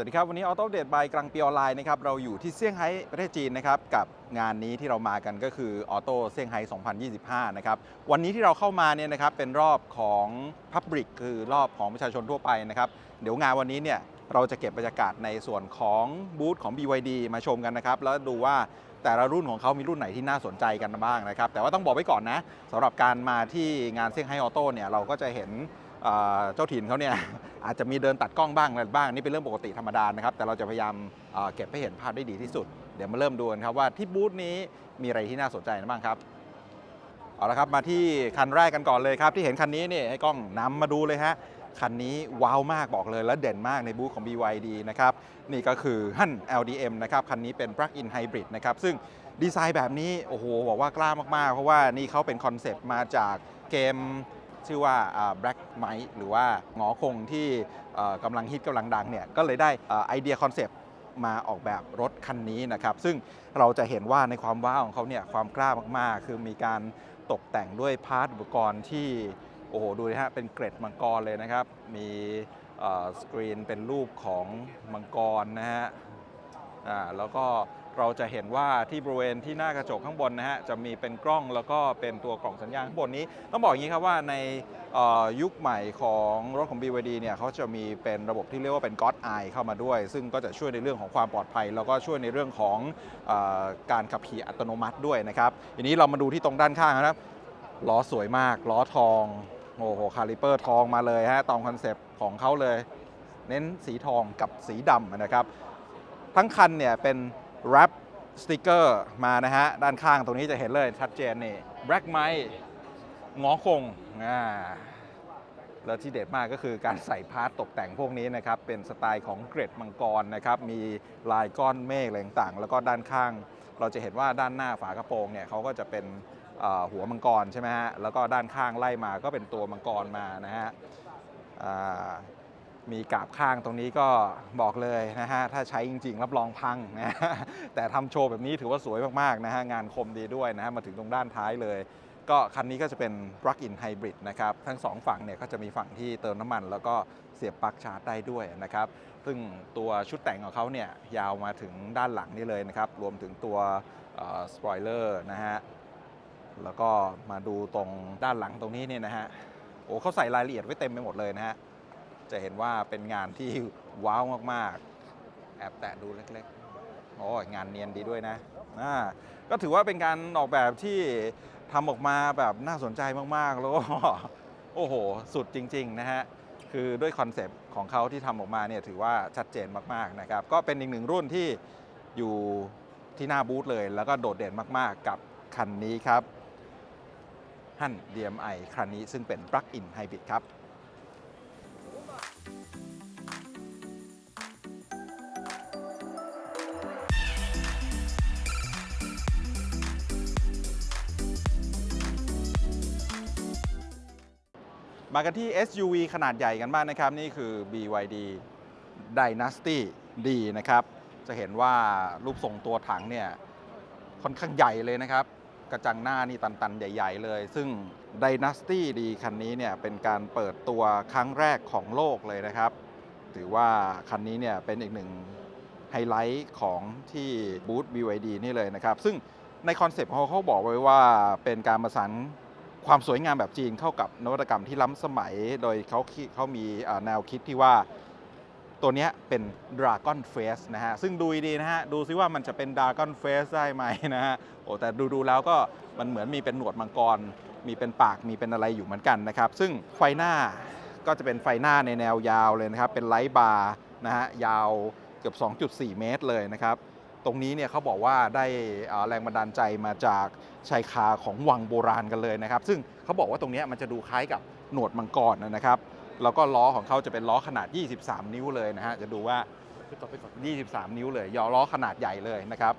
วัสดีครับ วันนี้ออโต้เด e บายกลางปีออนไลน์นะครับเราอยู่ที่เซี่ยงไฮ้ประเทศจีนนะครับกับงานนี้ที่เรามากันก็คือออโต้เซี่ยงไฮ้2025 นะครับวันนี้ที่เราเข้ามาเนี่ยนะครับเป็นรอบของ Public คือรอบของประชาชนทั่วไปนะครับเดี๋ยวงานวันนี้เนี่ยเราจะเก็บบรรยากาศในส่วนของบูธของ BYD มาชมกันนะครับแล้วดูว่าแต่ละรุ่นของเขามีรุ่นไหนที่น่าสนใจกันบ้างนะครับแต่ว่าต้องบอกไว้ก่อนนะสำหรับการมาที่งานเซี่ยงไฮ้ออโต้เนี่ยเราก็จะเห็นเจ้าถิ่นเขาเนี่ย อาจจะมีเดินตัดกล้องบ้างอะไรบ้างนี่เป็นเรื่องปกติธรรมดานะครับ แต่เราจะพยายามเก็บให้เห็นภาพได้ดีที่สุด เดี๋ยวมาเริ่มดูกันครับว่าที่บูธนี้มีอะไรที่น่าสนใจบ้างครับเอาละครับมาที่คันแรกกันก่อนเลยครับที่เห็นคันนี้นี่ให้กล้องนำมาดูเลยฮะคันนี้ว้าวมากบอกเลยและเด่นมากในบูธของ BYD นะครับนี่ก็คือฮั่น LDM นะครับคันนี้เป็น plug-in hybrid นะครับซึ่งดีไซน์แบบนี้โอ้โหบอกว่ากล้ามากๆ เพราะว่านี่เขาเป็นคอนเซปต์มาจากเกม ชื่อว่า Black m i หรือว่าหงอคงที่กำลังฮิตกำลังดังเนี่ยก็เลยได้ไอเดียคอนเซปต์มาออกแบบรถคันนี้นะครับ ซึ่งเราจะเห็นว่าในความว้าวของเขาเนี่ยความกล้ามากๆ คือมีการตกแต่งด้วยพาร์ทอุปกรณ์ที่ โอ้โห ดูนะฮะ เป็นเกร็ดมังกรเลยนะครับ มีสกรีนเป็นรูปของมังกรนะฮะแล้วก็ เราจะเห็นว่าที่บริเวณที่หน้ากระจกข้างบนนะฮะจะมีเป็นกล้องแล้วก็เป็นตัวกล่องสัญญาณข้างบนนี้ ต้องบอกอย่างนี้ครับว่าในยุคใหม่ของรถของ BYD เนี่ยเขาจะมีเป็นระบบที่เรียกว่าเป็น God Eye เข้ามาด้วย ซึ่งก็จะช่วยในเรื่องของความปลอดภัย แล้วก็ช่วยในเรื่องของอการขับขี่อัตโนมัติด้วยนะครับทีนี้เรามาดูที่ตรงด้านข้างนะครับล้อสวยมากล้อทองโอ้โหคาลิเปอร์ทองมาเลยฮะตามคอนเซปต์ของเขาเลย เน้นสีทองกับสีดำนะครับ ทั้งคันเนี่ยเป็น wrap สติกเกอร์มานะฮะ ด้านข้างตรงนี้จะเห็นเลยชัดเจนนี่ black m i งอคงอ่าแล้วที่เด็ดมากก็คือการใส่พาร์ตตกแต่งพวกนี้นะครับ เป็นสไตล์ของเกรดมังกรนะครับ มีลายก้อนเมฆอะไรต่างๆ แล้วก็ด้านข้าง เราจะเห็นว่าด้านหน้าฝากระโปรงเนี่ยเขาก็จะเป็นหัวมังกรใช่ไหมฮะ แล้วก็ด้านข้างไล่มาก็เป็นตัวมังกรมานะฮะอ่า มีกาบข้างตรงนี้ก็บอกเลยนะฮะ ถ้าใช้จริง ๆ รับรองพังนะฮะแต่ทำโชว์แบบนี้ถือว่าสวยมาก ๆ นะฮะ งานคมดีด้วยนะฮะ มาถึงตรงด้านท้ายเลย ก็คันนี้ก็จะเป็น plug-in hybrid นะครับ ทั้งสองฝั่งเนี่ยก็จะมีฝั่งที่เติมน้ำมัน แล้วก็เสียบปลั๊กชาร์จได้ด้วยนะครับ ซึ่งตัวชุดแต่งของเขาเนี่ยยาวมาถึงด้านหลังนี่เลยนะครับ รวมถึงตัวสปอยเลอร์นะฮะ แล้วก็มาดูตรงด้านหลังตรงนี้เนี่ยนะฮะ โอ้เขาใส่รายละเอียดไว้เต็มไปหมดเลยนะฮะ จะเห็นว่าเป็นงานที่ว้าวมากๆ แอบแตะดูเล็กๆ โอ้ยงานเนียนดีด้วยนะอ่าก็ถือว่าเป็นการออกแบบที่ทำออกมาแบบน่าสนใจมากๆ แล้วก็โอ้โห สุดจริง ๆ นะฮะ คือด้วยคอนเซปต์ของเขาที่ทำออกมาเนี่ยถือว่าชัดเจนมากๆนะครับ ก็เป็นอีกหนึ่งรุ่นที่อยู่ที่หน้าบูธเลย แล้วก็โดดเด่นมากๆ กับคันนี้ครับ ฮั่น DMI คันนี้ซึ่งเป็น Plug-in Hybrid ครับ มากันที่ SUV ขนาดใหญ่กันบ้างนะครับ นี่คือ BYD Dynasty D นะครับ จะเห็นว่ารูปทรงตัวถังเนี่ยค่อนข้างใหญ่เลยนะครับ กระจังหน้านี่ตันๆ ใหญ่ ๆ เลย ซึ่ง Dynasty D คันนี้เนี่ยเป็นการเปิดตัวครั้งแรกของโลกเลยนะครับ ถือว่าคันนี้เนี่ยเป็นอีกหนึ่งไฮไลท์ของที่บูธ BYD นี่เลยนะครับ ซึ่งในคอนเซปต์เขาเขาบอกไว้ว่าเป็นการประสาน ความสวยงามแบบจีนเข้ากับนวัตกรรมที่ล้ำสมัย โดยเขาเขามีแนวคิดที่ว่าตัวนี้เป็น Dragon Face นะฮะ ซึ่งดูดีนะฮะ ดูซิว่ามันจะเป็น Dragon Face ได้ไหมนะฮะ โอ้แต่ดู ๆ แล้วก็มันเหมือนมีเป็นหนวดมังกร มีเป็นปากมีเป็นอะไรอยู่เหมือนกันนะครับ ซึ่งไฟหน้าก็จะเป็นไฟหน้าในแนวยาวเลยนะครับ เป็นไลท์บาร์นะฮะ ยาวเกือบ 2.4 เมตรเลยนะครับ ตรงนี้เนี่ยเขาบอกว่าได้แรงบันดาลใจมาจากชายคาของวังโบราณกันเลยนะครับ ซึ่งเขาบอกว่าตรงนี้มันจะดูคล้ายกับหนวดมังกรนะครับ แล้วก็ล้อของเขาจะเป็นล้อขนาด 23 นิ้วเลยนะฮะจะดูว่า 23 นิ้วเลยยอล้อขนาดใหญ่เลยนะครับ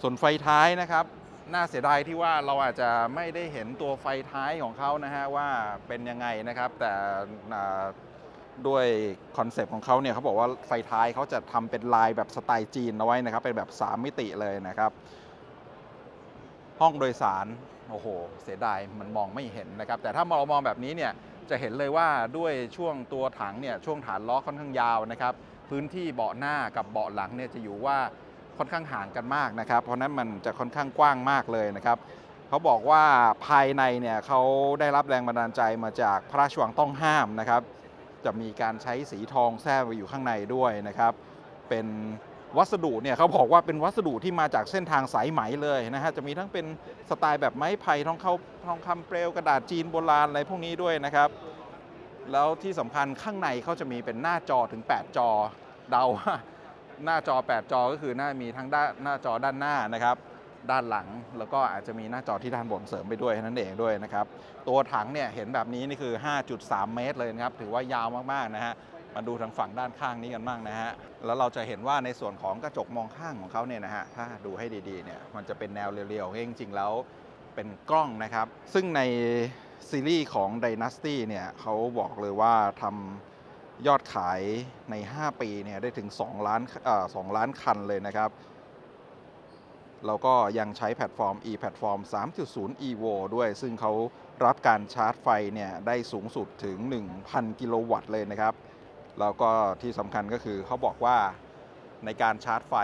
ส่วนไฟท้ายนะครับน่าเสียดายที่ว่าเราอาจจะไม่ได้เห็นตัวไฟท้ายของเขานะฮะว่าเป็นยังไงนะครับ แต่ ด้วยคอนเซปต์ของเขาเนี่ยเขาบอกว่าไฟท้ายเขาจะทำเป็นลายแบบสไตล์จีนเอาไว้นะครับ เป็นแบบ 3 มิติเลยนะครับ ห้องโดยสาร โอ้โห เสียดายมันมองไม่เห็นนะครับ แต่ถ้าเรามองแบบนี้เนี่ยจะเห็นเลยว่าด้วยช่วงตัวถังเนี่ยช่วงฐานล้อค่อนข้างยาวนะครับ พื้นที่เบาะหน้ากับเบาะหลังเนี่ยจะอยู่ว่าค่อนข้างห่างกันมากนะครับ เพราะฉะนั้นมันจะค่อนข้างกว้างมากเลยนะครับเขาบอกว่าภายในเนี่ยเขาได้รับแรงบันดาลใจมาจากพระราชวังต้องห้ามนะครับ จะมีการใช้สีทองแทรกไว้อยู่ข้างในด้วยนะครับ เป็นวัสดุเนี่ยเขาบอกว่าเป็นวัสดุที่มาจากเส้นทางสายไหมเลยนะฮะจะมีทั้งเป็นสไตล์แบบไม้ไผ่ทองเขาทองคำเปลวกระดาษจีนโบราณอะไรพวกนี้ด้วยนะครับ แล้วที่สำคัญข้างในเขาจะมีเป็นหน้าจอถึง 8 จอเดาว่าหน้าจอ 8 จอก็คือน่ามีทั้งด้านหน้าจอด้านหน้านะครับ ด้านหลัง แล้วก็อาจจะมีหน้าจอที่ด้านบนเสริมไปด้วยนั่นเองด้วยนะครับ ตัวถังเนี่ยเห็นแบบนี้นี่คือ 5.3 เมตรเลยนะครับ ถือว่ายาวมากๆนะฮะมาดูทางฝั่งด้านข้างนี้กันบ้างนะฮะ แล้วเราจะเห็นว่าในส่วนของกระจกมองข้างของเขาเนี่ยนะฮะ ถ้าดูให้ดีๆเนี่ยมันจะเป็นแนวเรียวๆจริงๆแล้วเป็นกล้องนะครับ ซึ่งในซีรีส์ของ Dynasty เนี่ยเขาบอกเลยว่าทำยอดขายใน 5 ปีเนี่ยได้ถึง 2 ล้านเอ่อ2ล้านคันเลยนะครับ แล้วก็ยังใช้แพลตฟอร์ม e-platform 3.0 evo ด้วย ซึ่งเขารับการชาร์จไฟเนี่ยได้สูงสุดถึง 1,000 กิโลวัตต์เลยนะครับ แล้วก็ที่สำคัญก็คือเขาบอกว่าในการชาร์จไฟ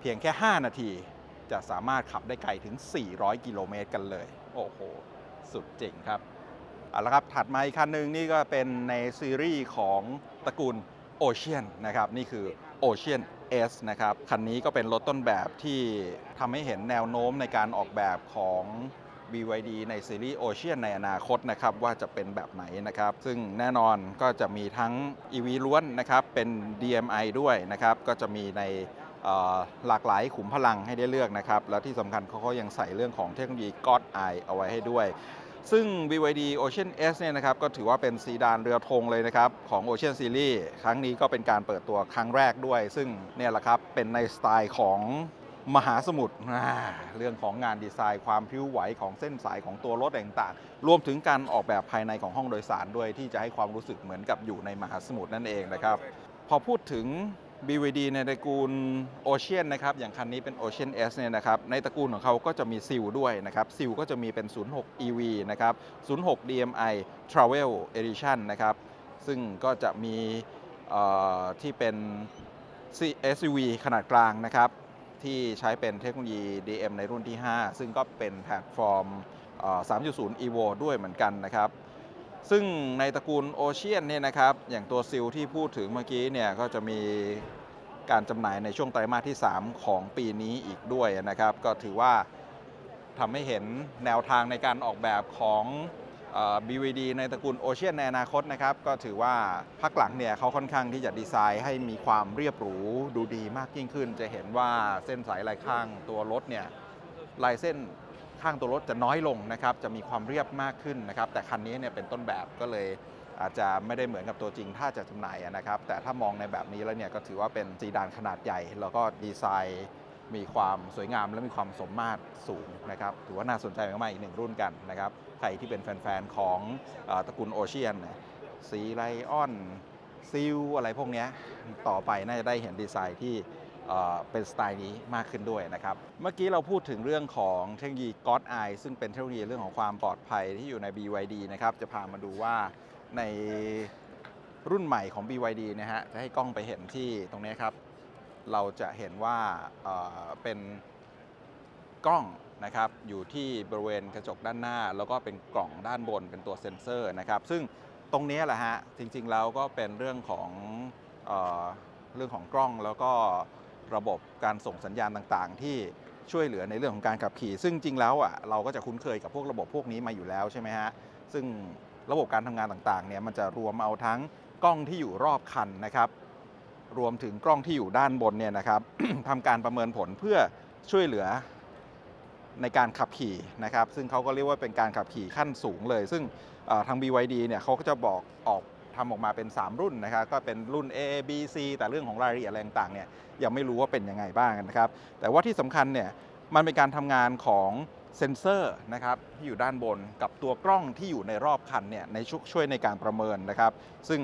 เพียงแค่ 5 นาที จะสามารถขับได้ไกลถึง 400 กิโลเมตรกันเลย โอ้โห สุดเจ๋งครับเอาละครับ ถัดมาอีกคันหนึ่งนี่ก็เป็นในซีรีส์ของตระกูล Ocean นะครับ นี่คือ Ocean S นะครับ คันนี้ก็เป็นรถต้นแบบที่ทำให้เห็นแนวโน้มในการออกแบบของ BYD ในซีรีส์ Ocean ในอนาคตนะครับ ว่าจะเป็นแบบไหนนะครับ ซึ่งแน่นอนก็จะมีทั้ง EV ล้วนนะครับ เป็น DMI ด้วยนะครับ ก็จะมีในหลากหลายขุมพลังให้ได้เลือกนะครับ แล้วที่สำคัญเขาก็ยังใส่เรื่องของเทคโนโลยี God Eye เอาไว้ให้ด้วย ซึ่ง BYD Ocean S เนี่ยนะครับก็ถือว่าเป็นซีดานเรือธงเลยนะครับของ Ocean Series ครั้งนี้ก็เป็นการเปิดตัวครั้งแรกด้วย ซึ่งเนี่ยแหละครับเป็นในสไตล์ของมหาสมุทรเรื่องของงานดีไซน์ความพิ้วไหวของเส้นสายของตัวรถต่างๆ รวมถึงการออกแบบภายในของห้องโดยสารด้วยที่จะให้ความรู้สึกเหมือนกับอยู่ในมหาสมุทรนั่นเองนะครับ พอพูดถึง BVD ในตระกูล Ocean นะครับอย่างคันนี้เป็น Ocean S เนี่ยนะครับในตระกูลของเขาก็จะมีซิลด้วยนะครับซิลก็จะมีเป็น 06 EV นะครับ 06 DMI Travel Edition นะครับซึ่งก็จะมีที่เป็น SUV ขนาดกลางนะครับที่ใช้เป็นเทคโนโลยี DM ในรุ่นที่ 5 ซึ่งก็เป็นแพลตฟอร์ม 3.0 EVO ด้วยเหมือนกันนะครับ ซึ่งในตระกูลโอเชียนเนี่ยนะครับ อย่างตัวซิลที่พูดถึงเมื่อกี้เนี่ยก็จะมีการจำหน่ายในช่วงไตรมาสที่ 3 ของปีนี้อีกด้วยนะครับ ก็ถือว่าทำให้เห็นแนวทางในการออกแบบของออ BVD ในตระกูลโอเชียนในอนาคตนะครับ ก็ถือว่าพักหลังเนี่ยเขาค่อนข้างที่จะดีไซน์ให้มีความเรียบหรูดูดีมากยิ่งขึ้น จะเห็นว่าเส้นสายลายข้างตัวรถเนี่ยลายเส้น ข้างตัวรถจะน้อยลงนะครับ จะมีความเรียบมากขึ้นนะครับ แต่คันนี้เนี่ยเป็นต้นแบบก็เลยอาจจะไม่ได้เหมือนกับตัวจริงถ้าจะจำหน่ายนะครับ แต่ถ้ามองในแบบนี้แล้วเนี่ยก็ถือว่าเป็นซีดานขนาดใหญ่ แล้วก็ดีไซน์มีความสวยงามและมีความสมมาตรสูงนะครับ ถือว่าน่าสนใจมากๆอีกหนึ่งรุ่นกันนะครับ ใครที่เป็นแฟนๆของอตระกูลโอเชียนสีไลออนซิลอะไรพวกนี้ต่อไปน่าจะได้เห็นดีไซน์ที่ เป็นสไตล์นี้มากขึ้นด้วยนะครับ เมื่อกี้เราพูดถึงเรื่องของเทคโนโลยี God Eye ซึ่งเป็นเทคโนโลยีเรื่องของความปลอดภัยที่อยู่ใน BYD นะครับ จะพามาดูว่าในรุ่นใหม่ของ BYD นะฮะ จะให้กล้องไปเห็นที่ตรงนี้ครับ เราจะเห็นว่าเเป็นกล้องนะครับอยู่ที่บริเวณกระจกด้านหน้า แล้วก็เป็นกล่องด้านบนเป็นตัวเซ็นเซอร์นะครับ ซึ่งตรงนี้แหละฮะจริงๆแล้วก็เป็นเรื่องของเออเรื่องของกล้องแล้วก็ ระบบการส่งสัญญาณต่างๆ ที่ช่วยเหลือในเรื่องของการขับขี่ ซึ่งจริงแล้วอะเราก็จะคุ้นเคยกับพวกระบบพวกนี้มาอยู่แล้วใช่ไหมฮะซึ่งระบบการทำงานต่างๆเนี่ยมันจะรวมเอาทั้งกล้องที่อยู่รอบคันนะครับ รวมถึงกล้องที่อยู่ด้านบนเนี่ยนะครับทำการประเมินผลเพื่อช่วยเหลือในการขับขี่นะครับ ซึ่งเขาก็เรียกว่าเป็นการขับขี่ขั้นสูงเลย ซึ่งทาง BYD เนี่ยเขาก็จะบอกออก ทำออกมาเป็น 3 รุ่นนะครับก็เป็นรุ่น A B C แต่เรื่องของรายละเอียดอะไรต่างเนี่ยยังไม่รู้ว่าเป็นยังไงบ้างนะครับ แต่ว่าที่สำคัญเนี่ยมันเป็นการทำงานของเซ็นเซอร์นะครับที่อยู่ด้านบนกับตัวกล้องที่อยู่ในรอบคันเนี่ยในช่วยในการประเมินนะครับ ซึ่ง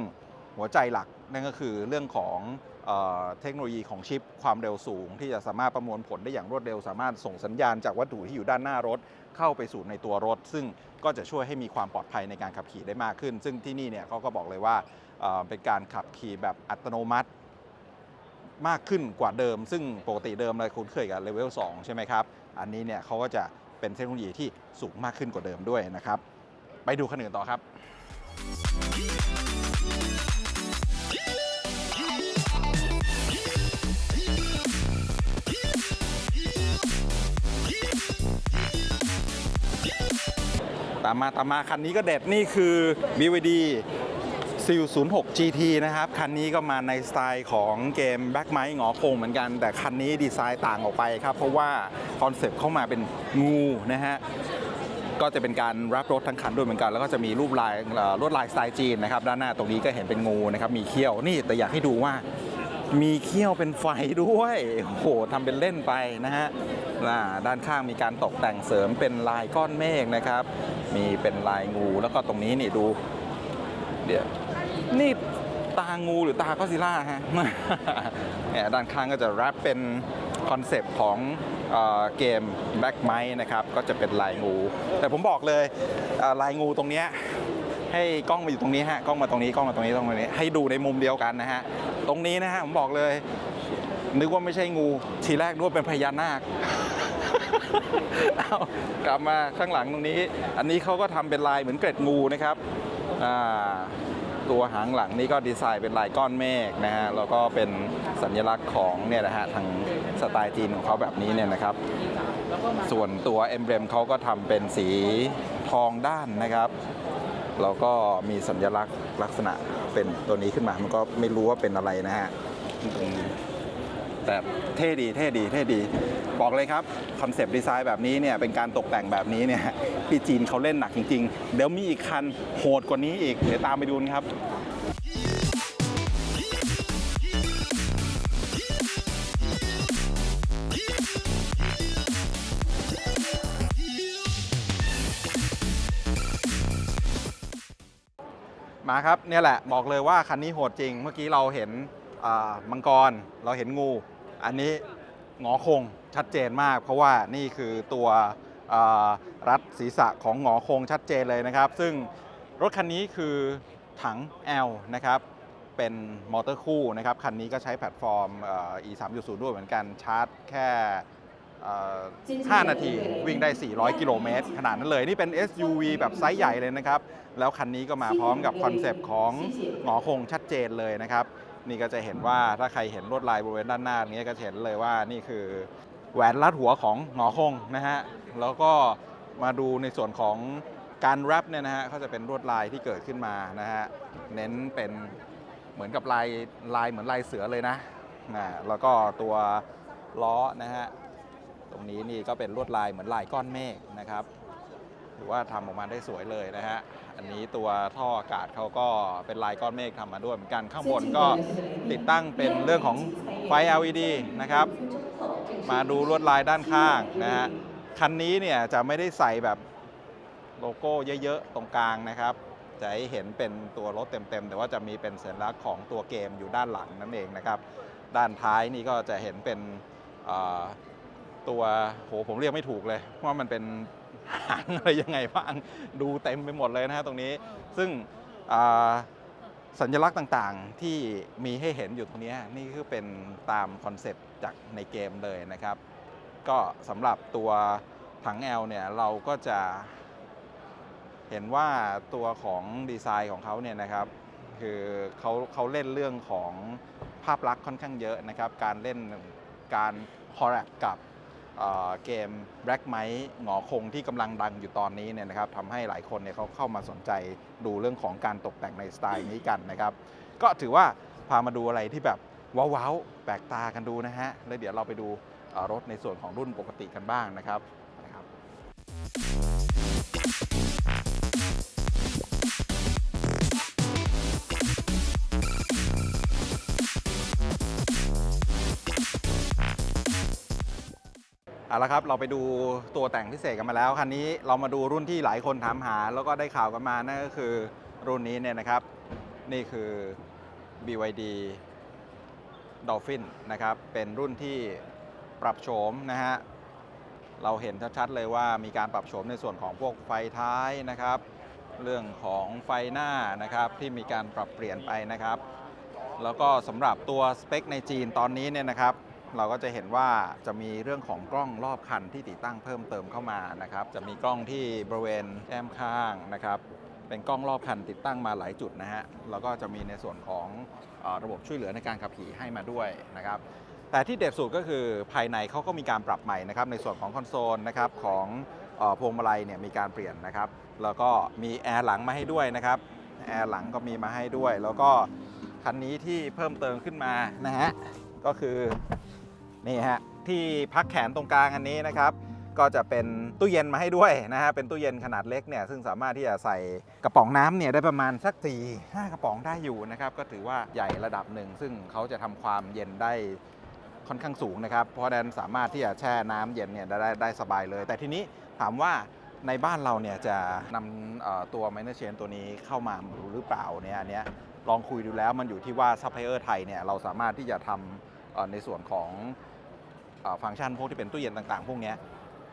หัวใจหลักนั่นก็คือเรื่องของเอเทคโนโลยีของชิปความเร็วสูง ที่จะสามารถประมวลผลได้อย่างรวดเร็ว สามารถส่งสัญญาณจากวัตถุที่อยู่ด้านหน้ารถ เข้าไปสู่ในตัวรถ ซึ่งก็จะช่วยให้มีความปลอดภัยในการขับขี่ได้มากขึ้น ซึ่งที่นี่เนี่ยเขาก็บอกเลยว่าเเป็นการขับขี่แบบอัตโนมัติมากขึ้นกว่าเดิม ซึ่งปกติเดิมเราคุ้นเคยกับเลเวล2ใช่ไหมครับ อันนี้เนี่ยเขาก็จะเป็นเทคโนโลยีที่สูงมากขึ้นกว่าเดิมด้วยนะครับ ไปดูคันอื่นต่อครับ ตามมาตามมาคันนี้ก็เด็ดนี่คือ BVD ซิล06 GT นะครับ คันนี้ก็มาในสไตล์ของเกมแบ็กไม e หงอคงเหมือนกัน แต่คันนี้ดีไซน์ต่างออกไปครับ เพราะว่าคอนเซปต์เข้ามาเป็นงูนะฮะก็จะเป็นการรับรถทั้งคันด้วยเหมือนกัน แล้วก็จะมีรูปลายลวดลายสไตล์จีนนะครับ ด้านหน้าตรงนี้ก็เห็นเป็นงูนะครับ มีเขี้ยวนี่แต่อยากให้ดูว่ามีเขี้ยวเป็นไฟด้วยโอ้โหทำเป็นเล่นไปนะฮะด้านข้างมีการตกแต่งเสริมเป็นลายก้อนเมฆนะครับ มีเป็นลายงูแล้วก็ตรงนี้นี่ดู เดี๋ยวนี่ตางูหรือตาก็อซิล่าฮะเนี่ยด้านข้างก็จะแรปเป็นคอนเซปต์ของเอเกม Back m i นะครับ ก็จะเป็นลายงู แต่ผมบอกเลยเลายงูตรงเนี้ยให้กล้องมาอยู่ตรงนี้ฮะกล้องมาตรงนี้กล้องมาตรงนี้ตรงนี้ ให้ดูในมุมเดียวกันนะฮะตรงนี้นะฮะผมบอกเลย นึกว่าไม่ใช่งู ทีแรกนึกว่าเป็นพญานาค เอากลับมาข้างหลังตรงนี้ อันนี้เขาก็ทำเป็นลายเหมือนเกร็ดงูนะครับตัวหางหลังนี่ก็ดีไซน์เป็นลายก้อนเมฆนะฮะแล้วก็เป็นสัญลักษณ์ของเนี่ยนะฮะทางสไตล์จีนของเขาแบบนี้เนี่ยนะครับ ส่วนตัวเอมเบรมเขาก็ทำเป็นสีทองด้านนะครับแล้วก็มีสัญลักษณ์ลักษณะเป็นตัวนี้ขึ้นมา มันก็ไม่รู้ว่าเป็นอะไรนะฮะตรงนี้ แต่เท่ดีเท่ดีเท่ดี บอกเลยครับคอนเซปต์ดีไซน์แบบนี้เนี่ยเป็นการตกแต่งแบบนี้เนี่ยพี่จีนเขาเล่นหนักจริง ๆ เดี๋ยวมีอีกคันโหดกว่านี้อีก เดี๋ยวตามไปดูนะครับมาครับเนี่ยแหละบอกเลยว่าคันนี้โหดจริง เมื่อกี้เราเห็นมังกร เราเห็นงู อันนี้หงอคงชัดเจนมาก เพราะว่านี่คือตัวรัดศีรษะของหงอคงชัดเจนเลยนะครับ ซึ่งรถคันนี้คือถัง L นะครับเป็นมอเตอร์คู่นะครับคันนี้ก็ใช้แพลตฟอร์ม e 3 0ด้วยเหมือนกันชาร์จแค่ 5 นาทีวิ่งได้ 400 กิโลเมตรขนาดนั้นเลย นี่เป็น SUV แบบไซส์ใหญ่เลยนะครับ แล้วคันนี้ก็มาพร้อมกับคอนเซปต์ของหงอคงชัดเจนเลยนะครับ นี่ก็จะเห็นว่าถ้าใครเห็นลวดลายบริเวณด้านหน้านี้ก็จะเห็นเลยว่านี่คือแหวนรัดหัวของหงอคงนะฮะแล้วก็มาดูในส่วนของการแรปเนี่ยนะฮะเขาจะเป็นลวดลายที่เกิดขึ้นมานะฮะเน้นเป็นเหมือนกับลายลายเหมือนลายเสือเลยนะนะแล้วก็ตัวล้อนะฮะตรงนี้นี่ก็เป็นลวดลายเหมือนลายก้อนเมฆนะครับ ถือว่าทำออกมาได้สวยเลยนะฮะ อันนี้ตัวท่ออากาศเขาก็เป็นลายก้อนเมฆทำมาด้วยเหมือนกันข้างบนก็ติดตั้งเป็นเรื่องของไฟ LED นะครับ มาดูลวดลายด้านข้างนะฮะ คันนี้เนี่ยจะไม่ได้ใส่แบบโลโก้เยอะๆ ตรงกลางนะครับ จะให้เห็นเป็นตัวรถเต็มๆ แต่ว่าจะมีเป็นสัญลักษณ์ของตัวเกมอยู่ด้านหลังนั่นเองนะครับ ด้านท้ายนี่ก็จะเห็นเป็นเอ่อตัวโหผมเรียกไม่ถูกเลยว่ามันเป็น หางอะไรยังไงบ้างดูเต็มไปหมดเลยนะฮะตรงนี้ ซึ่งสัญลักษณ์ต่างๆที่มีให้เห็นอยู่ตรงนี้นี่คือเป็นตามคอนเซปต์จากในเกมเลยนะครับ ก็สำหรับตัวถัง L เนี่ยเราก็จะเห็นว่าตัวของดีไซน์ของเขาเนี่ยนะครับคือเขาเขาเล่นเรื่องของภาพลักษณ์ค่อนข้างเยอะนะครับ การเล่นการคอร์รกับ เกม Black m i หงอคงที่กำลังดังอยู่ตอนนี้เนี่ยนะครับทำให้หลายคนเนี่ยเขาเข้ามาสนใจดูเรื่องของการตกแต่งในสไตล์นี้กันนะครับ ก็ถือว่าพามาดูอะไรที่แบบว้าวๆแปลกตากันดูนะฮะแล้วเดี๋ยวเราไปดูรถในส่วนของรุ่นปกติกันบ้างนะครับ เอาละครับ เราไปดูตัวแต่งพิเศษกันมาแล้ว คันนี้เรามาดูรุ่นที่หลายคนถามหา แล้วก็ได้ข่าวกันมานั่นก็คือรุ่นนี้เนี่ยนะครับ นี่คือ BYD Dolphin นะครับ เป็นรุ่นที่ปรับโฉมนะฮะ เราเห็นชัดๆเลยว่ามีการปรับโฉมในส่วนของพวกไฟท้ายนะครับ เรื่องของไฟหน้านะครับที่มีการปรับเปลี่ยนไปนะครับ แล้วก็สำหรับตัวสเปคในจีนตอนนี้เนี่ยนะครับ เราก็จะเห็นว่าจะมีเรื่องของกล้องรอบคันที่ติดตั้งเพิ่มเติมเข้ามานะครับ จะมีกล้องที่บริเวณแก้มข้างนะครับเป็นกล้องรอบคันติดตั้งมาหลายจุดนะฮะแล้วก็จะมีในส่วนของอระบบช่วยเหลือในการขับขี่ให้มาด้วยนะครับแต่ที่เด็ดสุดก็คือภายในเขาก็มีการปรับใหม่นะครับในส่วนของคอนโซลนะครับของพวงมาลัยเนี่ยมีการเปลี่ยนนะครับแล้วก็มีแอร์หลังมาให้ด้วยนะครับแอร์หลังก็มีมาให้ด้วย แล้วก็คันนี้ที่เพิ่มเติมขึ้นมานะฮะก็คือ นี่ฮะที่พักแขนตรงกลางอันนี้นะครับ ก็จะเป็นตู้เย็นมาให้ด้วยนะฮะเป็นตู้เย็นขนาดเล็กเนี่ยซึ่งสามารถที่จะใส่กระป๋องน้ำเนี่ยได้ประมาณสักสี่ห้ากระป๋องได้อยู่นะครับก็ถือว่าใหญ่ระดับหนึ่ง ซึ่งเขาจะทำความเย็นได้ค่อนข้างสูงนะครับ เพราะนั้นสามารถที่จะแช่น้ำเย็นเนี่ยได้ได้ได้สบายเลย แต่ทีนี้ถามว่าในบ้านเราเนี่ยจะนำตัว minor chain ตัวนี้เข้ามาหรือเปล่าเนี่ยอันเนี้ยลองคุยดูแล้วมันอยู่ที่ว่าซัพพลายเออร์ไทยเนี่ยเราสามารถที่จะทำในส่วนของ ฟังก์ชันพวกที่เป็นตู้เย็นต่างๆ พวกนี้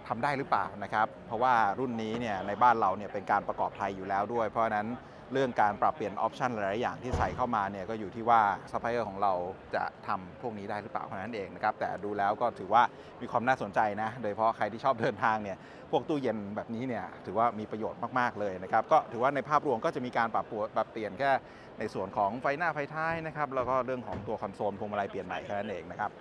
ทำได้หรือเปล่านะครับ เพราะว่ารุ่นนี้เนี่ยในบ้านเราเนี่ยเป็นการประกอบไทยอยู่แล้วด้วย เพราะฉะนั้นเรื่องการปรับเปลี่ยนออปชันหลาย ๆ อย่างที่ใส่เข้ามาเนี่ยก็อยู่ที่ว่าซัพพลายเออร์ของเราจะทำพวกนี้ได้หรือเปล่าเท่านั้นเองนะครับแต่ดูแล้วก็ถือว่ามีความน่าสนใจนะ โดยเฉพาะใครที่ชอบเดินทางเนี่ยพวกตู้เย็นแบบนี้เนี่ยถือว่ามีประโยชน์มาก ๆ เลยนะครับก็ถือว่าในภาพรวมก็จะมีการปรับปรับเปลี่ยนแค่ในส่วนของไฟหน้าไฟท้ายนะครับแล้วก็เรื่องของตัวคอนโซลพวงมาลัยเปลี่ยนใหม่แค่นั้นเองนะครับ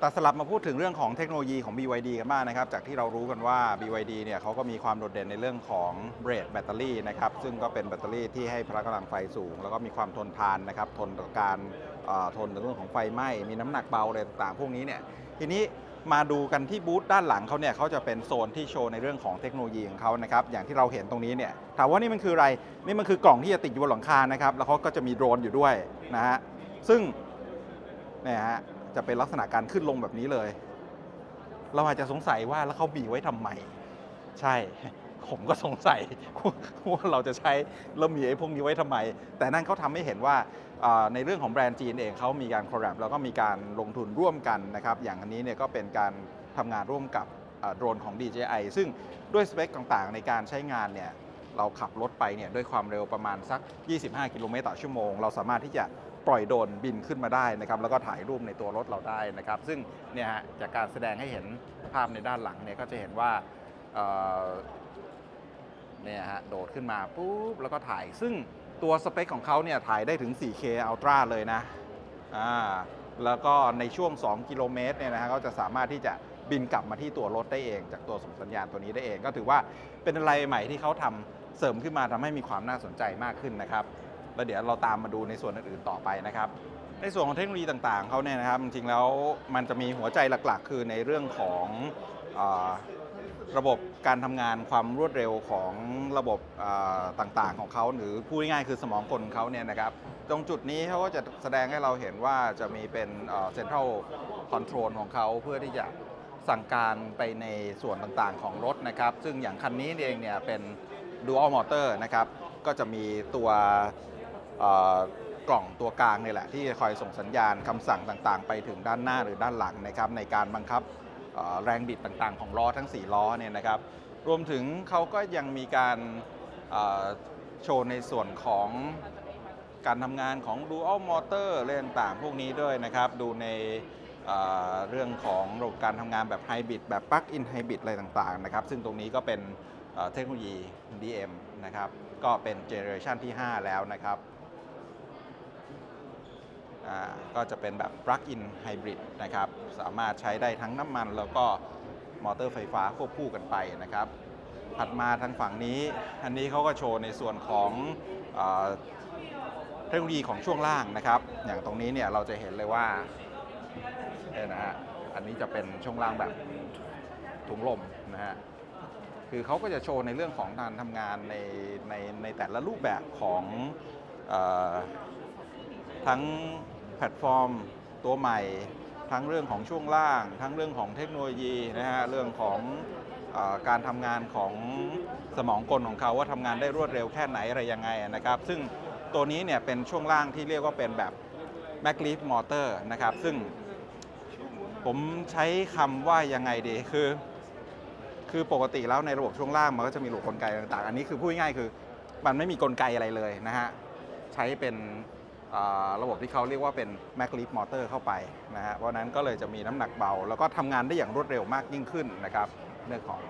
แต่สลับมาพูดถึงเรื่องของเทคโนโลยีของ BYD กันบ้างนะครับ จากที่เรารู้กันว่า BYD เนี่ยเขาก็มีความโดดเด่นในเรื่องของเบรดแบตเตอรี่นะครับ ซึ่งก็เป็นแบตเตอรี่ที่ให้พละกำลังไฟสูง แล้วก็มีความทนทานนะครับ ทนต่อการเอ่อทนในเรื่องของไฟไหม้ มีน้ำหนักเบาอะไรต่างๆ พวกนี้เนี่ย ทีนี้มาดูกันที่บูธด้านหลังเขาเนี่ยเขาจะเป็นโซนที่โชว์ในเรื่องของเทคโนโลยีของเขานะครับ อย่างที่เราเห็นตรงนี้เนี่ย ถามว่านี่มันคืออะไร นี่มันคือกล่องที่จะติดอยู่บนหลังคานะครับ แล้วเขาก็จะมีโดรนอยู่ด้วยนะฮะ ซึ่งเนี่ยฮะ จะเป็นลักษณะการขึ้นลงแบบนี้เลย เราอาจจะสงสัยว่าแล้วเขาบีไว้ทำไม ใช่ ผมก็สงสัยว่าเราจะใช้แล้วมีไอ้พวกนี้ไว้ทำไม แต่นั่นเขาทำให้เห็นว่าในเรื่องของแบรนด์จีนเองเขามีการคอลแลบแล้วก็มีการลงทุนร่วมกันนะครับ อย่างอันนี้เนี่ยก็เป็นการทำงานร่วมกับโดรนของ DJI ซึ่งด้วยสเปคต่างๆ ในการใช้งานเนี่ยเราขับรถไปเนี่ยด้วยความเร็วประมาณสัก 25 กิโลเมตรต่อชั่วโมง เราสามารถที่จะ ปล่อยโดรนบินขึ้นมาได้นะครับแล้วก็ถ่ายรูปในตัวรถเราได้นะครับ ซึ่งเนี่ยฮะจากการแสดงให้เห็นภาพในด้านหลังเนี่ยก็จะเห็นว่าเเนี่ยฮะโดดขึ้นมาปุ๊บแล้วก็ถ่าย ซึ่งตัวสเปคของเขาเนี่ยถ่ายได้ถึง 4K Ultra เลยนะอ่าแล้วก็ในช่วง 2 กิโลเมตรเนี่ยนะฮะก็จะสามารถที่จะบินกลับมาที่ตัวรถได้เอง จากตัวส่งสัญญาณตัวนี้ได้เอง ก็ถือว่าเป็นอะไรใหม่ที่เขาทำเสริมขึ้นมาทำให้มีความน่าสนใจมากขึ้นนะครับ แล้วเดี๋ยวเราตามมาดูในส่วนอื่นๆต่อไปนะครับ ในส่วนของเทคโนโลยีต่างๆเขาเนี่ยนะครับจริงๆแล้วมันจะมีหัวใจหลักๆ คือในเรื่องของอระบบการทำงานความรวดเร็วของระบบต่างๆของเขาหรือพูดง่ายๆคือสมองกลเขาเนี่ยนะครับตรงจุดนี้เขาก็จะแสดงให้เราเห็นว่าจะมีเป็นเซ็นทรัลคอนโทรลของเขาเพื่อที่จะสั่งการไปในส่วนต่างๆของรถนะครับ ซึ่งอย่างคันนี้เองเนี่ยเป็น Dual Motor นะครับ ก็จะมีตัว กล่องตัวกลางนี่แหละที่จะคอยส่งสัญญาณคำสั่งต่างๆ ไปถึงด้านหน้าหรือด้านหลังนะครับในการบังคับแรงบิดต่างๆ ของล้อทั้ง 4 ล้อเนี่ยนะครับ รวมถึงเขาก็ยังมีการโชว์ในส่วนของการทำงานของ Dual Motor เรื่องต่างๆพวกนี้ด้วยนะครับ ดูในเเรื่องของระบบการทำงานแบบไฮบริดแบบ Plug-in Hybrid อะไรต่างๆนะครับ ซึ่งตรงนี้ก็เป็นเเทคโนโลยี DM นะครับ ก็เป็นเจเนอเรชันที่ 5 แล้วนะครับ ก็จะเป็นแบบ plug-in hybrid นะครับ สามารถใช้ได้ทั้งน้ำมันแล้วก็มอเตอร์ไฟฟ้าควบคู่กันไปนะครับ ถัดมาทางฝั่งนี้ อันนี้เขาก็โชว์ในส่วนของเทคโนโลยีของช่วงล่างนะครับ อย่างตรงนี้เนี่ยเราจะเห็นเลยว่าเนี่ยนะฮะ อันนี้จะเป็นช่วงล่างแบบถุงลมนะฮะ คือเขาก็จะโชว์ในเรื่องของการทำงานในในในแต่ละรูปแบบของอทั้ง แพลตฟอร์มตัวใหม่ ทั้งเรื่องของช่วงล่าง ทั้งเรื่องของเทคโนโลยีนะฮะเรื่องของอการทำงานของสมองกลของเขาว่าทำงานได้รวดเร็วแค่ไหนอะไรยังไงนะครับ ซึ่งตัวนี้เนี่ยเป็นช่วงล่างที่เรียกว่าเป็นแบบ m a c l e a f Motor นะครับ ซึ่งผมใช้คำว่ายังไงดีคือ คือปกติแล้วในระบบช่วงล่างมันก็จะมีระบบกลไกต่างๆ อันนี้คือพูดง่ายๆคือมันไม่มีกลไกอะไรเลยนะฮะ ใช้เป็น ระบบที่เขาเรียกว่าเป็น m a c l e a f Motor เข้าไปนะฮะเพราะนั้นก็เลยจะมีน้ำหนักเบา แล้วก็ทำงานได้อย่างรวดเร็วมากยิ่งขึ้นนะครับเรื่องของ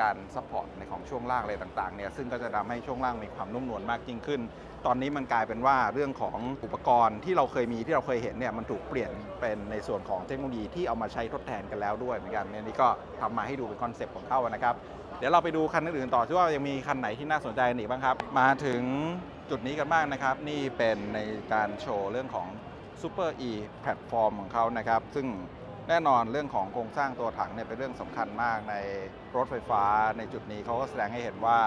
การซัพพอร์ตในของช่วงล่างอะไรต่างๆเนี่ยซึ่งก็จะทำให้ช่วงล่างมีความนุ่มนวลมากยิ่งขึ้น ตอนนี้มันกลายเป็นว่าเรื่องของอุปกรณ์ที่เราเคยมีที่เราเคยเห็นเนี่ยมันถูกเปลี่ยนเป็นในส่วนของเทคโนโลยีที่เอามาใช้ทดแทนกันแล้วด้วยเหมือนกันเนี่ยนี่ก็ทำมาให้ดูเป็นคอนเซปต์ของเขานะครับ เดี๋ยวเราไปดูคันอื่นๆต่อที่ว่ายังมีคันไหนที่น่าสนใจอีกบ้างครับ มาถึง จุดนี้กันบ้างนะครับ นี่เป็นในการโชว์เรื่องของ Super E แพลตฟอร์มของเขานะครับ ซึ่งแน่นอนเรื่องของโครงสร้างตัวถังเนี่ยเป็นเรื่องสำคัญมากในรถไฟฟ้าในจุดนี้เขาก็แสดงให้เห็นว่า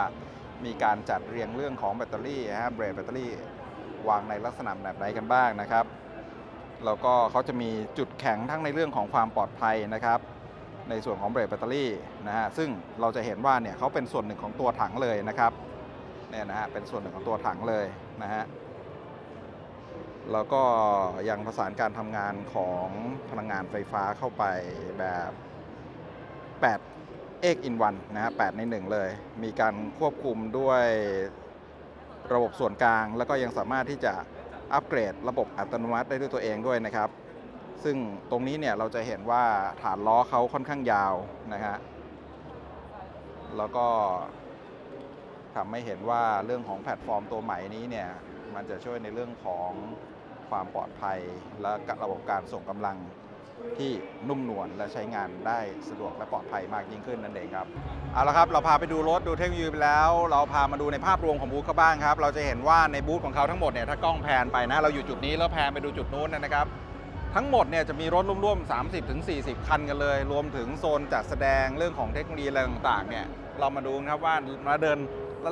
มีการจัดเรียงเรื่องของแบตเตอรี่นะฮะเบรดแบตเตอรี่วางในลักษณะแบบไหนกันบ้างนะครับแล้วก็เขาจะมีจุดแข็งทั้งในเรื่องของความปลอดภัยนะครับ ในส่วนของเบรกแบตเตอรี่นะฮะซึ่งเราจะเห็นว่าเนี่ยเขาเป็นส่วนหนึ่งของตัวถังเลยนะครับ เนี่ยนะฮะเป็นส่วนหนึ่งของตัวถังเลยนะฮะแล้วก็ยังประสานการทำงานของพลังงานไฟฟ้าเข้าไปแบบ 8 เอกอินวันนะฮะ8ใน 1 เลย มีการควบคุมด้วยระบบส่วนกลาง แล้วก็ยังสามารถที่จะอัปเกรดระบบอัตโนมัติได้ด้วยตัวเองด้วยนะครับ ซึ่งตรงนี้เนี่ยเราจะเห็นว่าฐานล้อเขาค่อนข้างยาวนะฮะแล้วก็ ทำให้เห็นว่าเรื่องของแพลตฟอร์มตัวใหม่นี้เนี่ยมันจะช่วยในเรื่องของความปลอดภัย และระบบการส่งกำลังที่นุ่มนวลและใช้งานได้สะดวกและปลอดภัยมากยิ่งขึ้นนั่นเองครับเอาละครับเราพาไปดูรถดูเทคโนโลยีไปแล้ว เราพามาดูในภาพรวมของบูธเขาบ้างครับ เราจะเห็นว่าในบูธของเขาทั้งหมดเนี่ยถ้ากล้องแพนไปนะเราอยู่จุดนี้แล้วแพนไปดูจุดนู้นนะครับ ทั้งหมดเนี่ยจะมีรถร่วมๆ 30ถึง40 คันกันเลย รวมถึงโซนจัดแสดงเรื่องของเทคโนโลยีอะไรต่างๆเนี่ยเรามาดูนะครับว่ามาเดิน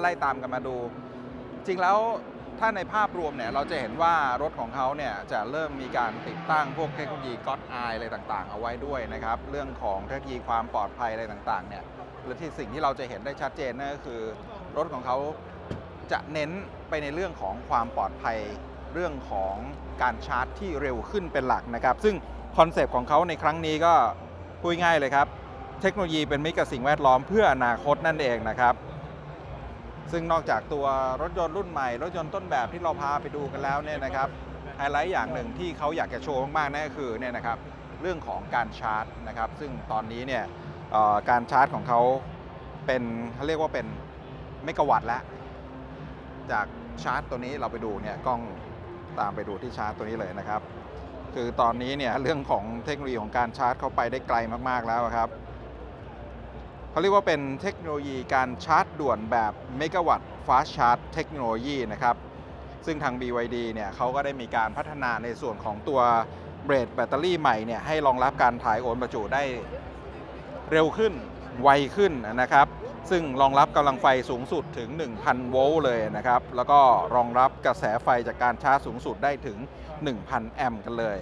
ไล่ตามกันมาดู จริงแล้วถ้าในภาพรวมเนี่ยเราจะเห็นว่ารถของเขาเนี่ยจะเริ่มมีการติดตั้งพวกเทคโนโลยีก็อดไออะไรต่างๆ เอาไว้ด้วยนะครับ เรื่องของเทคโนโลยีความปลอดภัยอะไรต่างๆเนี่ยหรือที่สิ่งที่เราจะเห็นได้ชัดเจนนั่นก็คือ รถของเขาจะเน้นไปในเรื่องของความปลอดภัยเรื่องของการชาร์จที่เร็วขึ้นเป็นหลักนะครับ ซึ่งคอนเซปต์ของเขาในครั้งนี้ก็พูดง่ายเลยครับ เทคโนโลยีเป็นมิตรกับสิ่งแวดล้อมเพื่ออนาคตนั่นเองนะครับ ซึ่งนอกจากตัวรถยนต์รุ่นใหม่ รถยนต์ต้นแบบที่เราพาไปดูกันแล้วเนี่ยนะครับไฮไลท์อย่างหนึ่งที่เขาอยากจะโชว์มากๆนั่นก็คือเนี่ยนะครับเรื่องของการชาร์จนะครับ ซึ่งตอนนี้เนี่ยการชาร์จของเขาเป็นเขาเรียกว่าเป็นเมกะวัตต์แล้วจากชาร์จตัวนี้เราไปดูเนี่ยกล้องตามไปดูที่ชาร์จตัวนี้เลยนะครับ คือตอนนี้เนี่ยเรื่องของเทคโนโลยีของการชาร์จเข้าไปได้ไกลมากๆแล้วครับ เขาเรียกว่าเป็นเทคโนโลยีการชาร์จด่วนแบบเมกะวัตต์ฟาสชาร์จเทคโนโลยีนะครับซึ่งทาง BYD เนี่ยเขาก็ได้มีการพัฒนาในส่วนของตัวเบรดแบตเตอรี่ใหม่เนี่ยให้รองรับการถ่ายโอนบรรจุได้เร็วขึ้นไวขึ้นนะครับ ซึ่งรองรับกำลังไฟสูงสุดถึง 1,000 โวลต์เลยนะครับ แล้วก็รองรับกระแสไฟจากการชาร์จสูงสุดได้ถึง 1,000 แอมป์กันเลย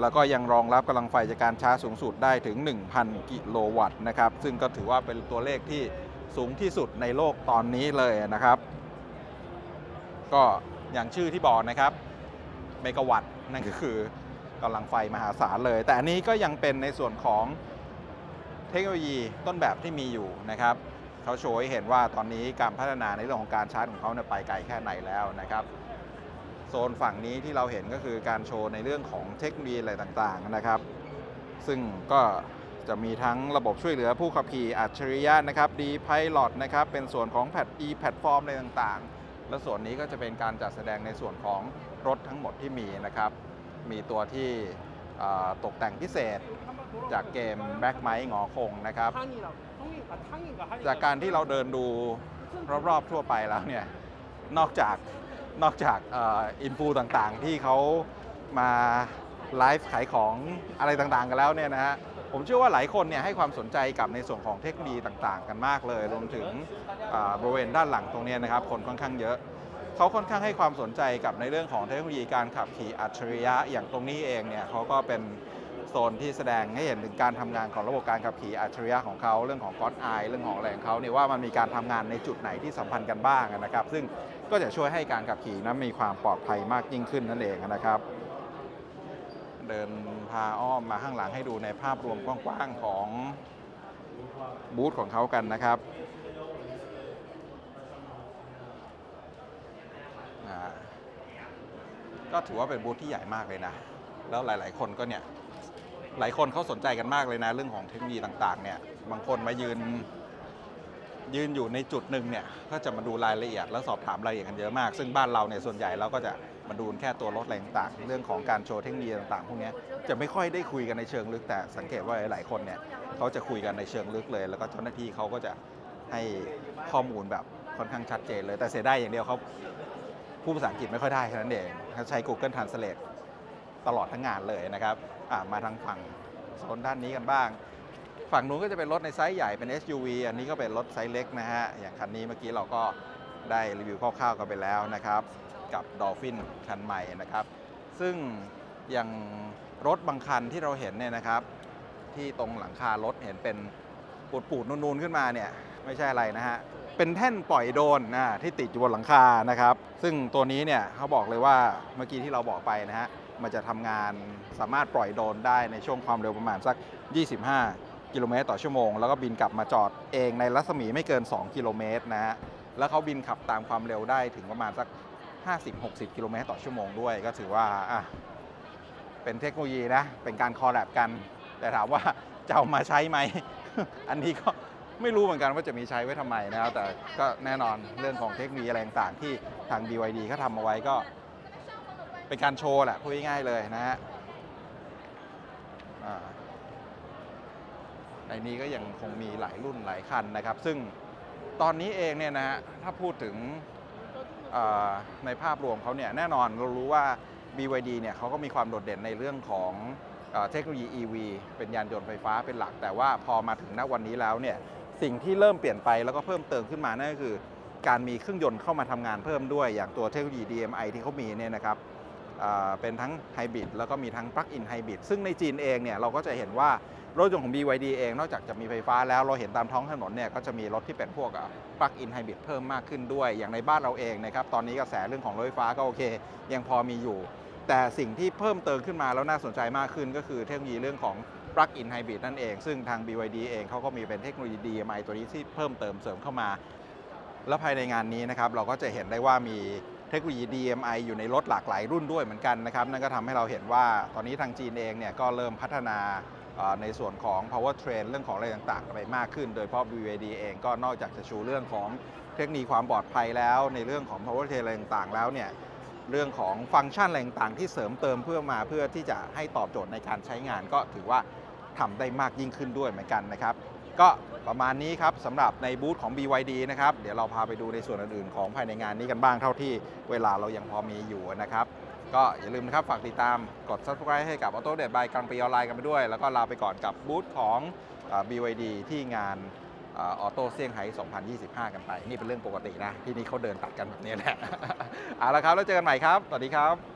แล้วก็ยังรองรับกำลังไฟจากการชาร์จสูงสุดได้ถึง 1,000 กิโลวัตต์นะครับ ซึ่งก็ถือว่าเป็นตัวเลขที่สูงที่สุดในโลกตอนนี้เลยนะครับ ก็อย่างชื่อที่บอกนะครับเมกะวัตต์นั่นก็คือกำลังไฟมหาศาลเลย แต่อันนี้ก็ยังเป็นในส่วนของเทคโนโลยีต้นแบบที่มีอยู่นะครับเขาโชว์ให้เห็นว่าตอนนี้การพัฒนาในเรื่องของการชาร์จของเขาเไปไกลแค่ไหนแล้วนะครับ โซนฝั่งนี้ที่เราเห็นก็คือการโชว์ในเรื่องของเทคโนโลยีอะไรต่างๆนะครับ ซึ่งก็จะมีทั้งระบบช่วยเหลือผู้ขับขี่อัจฉริยะนะครับ D Pilot นะครับเป็นส่วนของแพลต e แพลตฟอร์มอะไรต่างๆ และส่วนนี้ก็จะเป็นการจัดแสดงในส่วนของรถทั้งหมดที่มีนะครับ มีตัวที่ตกแต่งพิเศษจากเกม Black m i งอคงนะครับ จากการที่เราเดินดูรอบๆทั่วไปแล้วเนี่ย นอกจาก นอกจากอินฟูต่างๆ ที่เขามาไลฟ์ขายของอะไรต่างๆ กันแล้วเนี่ยนะฮะผมเชื่อว่าหลายคนเนี่ยให้ความสนใจกับในส่วนของเทคโนโลยีต่างๆ กันมากเลย รวมถึงบริเวณด้านหลังตรงนี้นะครับ คนค่อนข้างเยอะ เขาค่อนข้างให้ความสนใจกับในเรื่องของเทคโนโลยีการขับขี่อัจฉริยะอย่างตรงนี้เองเนี่ยเขาก็เป็นโซนที่แสดงให้เห็นถึงการทำงานของระบบการขับขี่อัจฉริยะของเขาเรื่องของก้อนไอเรื่องของอะไรของเขาเนี่ยว่ามันมีการทำงานในจุดไหนที่สัมพันธ์กันบ้างนะครับ ซึ่ง ก็จะช่วยให้การขับขี่นั้นมีความปลอดภัยมากยิ่งขึ้นนั่นเองนะครับ เดินพาอ้อมมาข้างหลังให้ดูในภาพรวมกว้างๆของบูธของเขากันนะครับก็ถือว่าเป็นบูธที่ใหญ่มากเลยนะ แล้วหลาย ๆ คนก็เนี่ย หลายคนเขาสนใจกันมากเลยนะ เรื่องของเทคโนโลยีต่าง ๆ เนี่ย บางคนมายืน ยืนอยู่ในจุดหนึ่งเนี่ยก็จะมาดูรายละเอียดแล้วสอบถามรายละเอียดกันเยอะมาก ซึ่งบ้านเราเนี่ยส่วนใหญ่เราก็จะมาดูแค่ตัวรถอะไรต่างเรื่องของการโชว์เทคโนโลยีต่างๆพวกนี้จะไม่ค่อยได้คุยกันในเชิงลึกแต่สังเกตว่าหลายๆคนเนี่ยเขาจะคุยกันในเชิงลึกเลย แล้วก็เจ้าหน้าที่เขาก็จะให้ข้อมูลแบบค่อนข้างชัดเจนเลยแต่เสียดายอย่างเดียวเขาพูดภาษาอังกฤษไม่ค่อยได้แค่นั้นเองเขาใช้ Google Translate ตลอดทั้งงานเลยนะครับมาทางฝั่งโซนด้านนี้กันบ้าง ฝั่งนู้นก็จะเป็นรถในไซส์ใหญ่เป็น SUV อันนี้ก็เป็นรถไซส์เล็กนะฮะ อย่างคันนี้เมื่อกี้เราก็ได้รีวิวคร่าวๆกันไปแล้วนะครับ กับ Dolphin คันใหม่นะครับ ซึ่งอย่างรถบางคันที่เราเห็นเนี่ยนะครับ ที่ตรงหลังคารถเห็นเป็นปูดๆนูนๆขึ้นมาเนี่ยไม่ใช่อะไรนะฮะ เป็นแท่นปล่อยโดนนะที่ติดอยู่บนหลังคานะครับ ซึ่งตัวนี้เนี่ยเขาบอกเลยว่าเมื่อกี้ที่เราบอกไปนะฮะมันจะทำงานสามารถปล่อยโดนได้ในช่วงความเร็วประมาณสัก 25 กิโลเมตรต่อชั่วโมง แล้วก็บินกลับมาจอดเองในรัศมีไม่เกิน 2 กิโลเมตรนะฮะแล้วเขาบินขับตามความเร็วได้ถึงประมาณสัก 50-60 กิโลเมตรต่อชั่วโมงด้วย ก็ถือว่าอะเป็นเทคโนโลยีนะ เป็นการคอลแลบกัน แต่ถามว่าจะเอามาใช้ไหม อันนี้ก็ไม่รู้เหมือนกันว่าจะมีใช้ไว้ทำไมนะครับ แต่ก็แน่นอนเรื่องของเทคโนโลยีอะไรต่างที่ทาง BYD เขาทำเอาไว้ก็ เป็นการโชว์แหละพูดง่ายๆเลยนะฮะอ่า ในนี้ก็ยังคงมีหลายรุ่นหลายคันนะครับ ซึ่งตอนนี้เองเนี่ยนะฮะถ้าพูดถึงในภาพรวมเขาเนี่ยแน่นอนเรารู้ว่า BYD เนี่ยเขาก็มีความโดดเด่นในเรื่องของเอเทคโนโลยี EV เป็นยานยนต์ไฟฟ้าเป็นหลัก แต่ว่าพอมาถึงณวันนี้แล้วเนี่ยสิ่งที่เริ่มเปลี่ยนไปแล้วก็เพิ่มเติมขึ้นมานั่นก็คือ การมีเครื่องยนต์เข้ามาทำงานเพิ่มด้วยอย่างตัวเทคโนโลยี DMI ที่เขามีเนี่ยนะครับ เป็นทั้งไฮบริดแล้วก็มีทั้งปลั๊กอินไฮบริดซึ่งในจีนเองเนี่ยเราก็จะเห็นว่ารถยนต์ของ BYD เองนอกจากจะมีไฟฟ้าแล้วเราเห็นตามท้องถนนเนี่ยก็จะมีรถที่เป็นพวกปลั๊กอินไฮบริดเพิ่มมากขึ้นด้วย อย่างในบ้านเราเองนะครับตอนนี้กระแสเรื่องของรถไฟฟ้าก็โอเค ยังพอมีอยู่ แต่สิ่งที่เพิ่มเติมขึ้นมาแล้วน่าสนใจมากขึ้น ก็คือเทคโนโลยีเรื่องของปลั๊กอินไฮบริดนั่นเอง ซึ่งทาง BYD เองเขาก็มีเป็นเทคโนโลยี DMI ตัวนี้ที่เพิ่มเติมเสริมเข้ามา แล้วภายในงานนี้นะครับเราก็จะเห็นได้ว่ามี เทคโนโลยี DMI อยู่ในรถหลากหลายรุ่นด้วยเหมือนกันนะครับ นั่นก็ทำให้เราเห็นว่าตอนนี้ทางจีนเองเนี่ยก็เริ่มพัฒนาในส่วนของ power train เรื่องของอะไรต่างๆ ไปมากขึ้น โดยเฉพาะ BYD เองก็นอกจากจะชูเรื่องของเทคโนโลยีความปลอดภัยแล้ว ในเรื่องของ power train อะไรต่างๆ แล้วเนี่ยเรื่องของฟังก์ชันอะไรต่างๆ ที่เสริมเติมเพื่อมาเพื่อที่จะให้ตอบโจทย์ในการใช้งานก็ถือว่าทำได้มากยิ่งขึ้นด้วยเหมือนกันนะครับ ก็ ประมาณนี้ครับสำหรับในบูธของ BYD นะครับ เดี๋ยวเราพาไปดูในส่วนอื่นๆของภายในงานนี้กันบ้างเท่าที่เวลาเรายังพอมีอยู่นะครับ ก็อย่าลืมนะครับฝากติดตามกด subscribe ให้กับ Auto d a t by กลางปีออนไลน์กันไปด้วย แล้วก็ลาไปก่อนกับบูธของอ่า BYD ที่งานออโต้เซี่ยงไฮ้2025 กันไป นี่เป็นเรื่องปกตินะ ที่นี่เขาเดินตัดกันแบบนี้แหละ เอาละครับ แล้วเจอกันใหม่ครับ สวัสดีครับ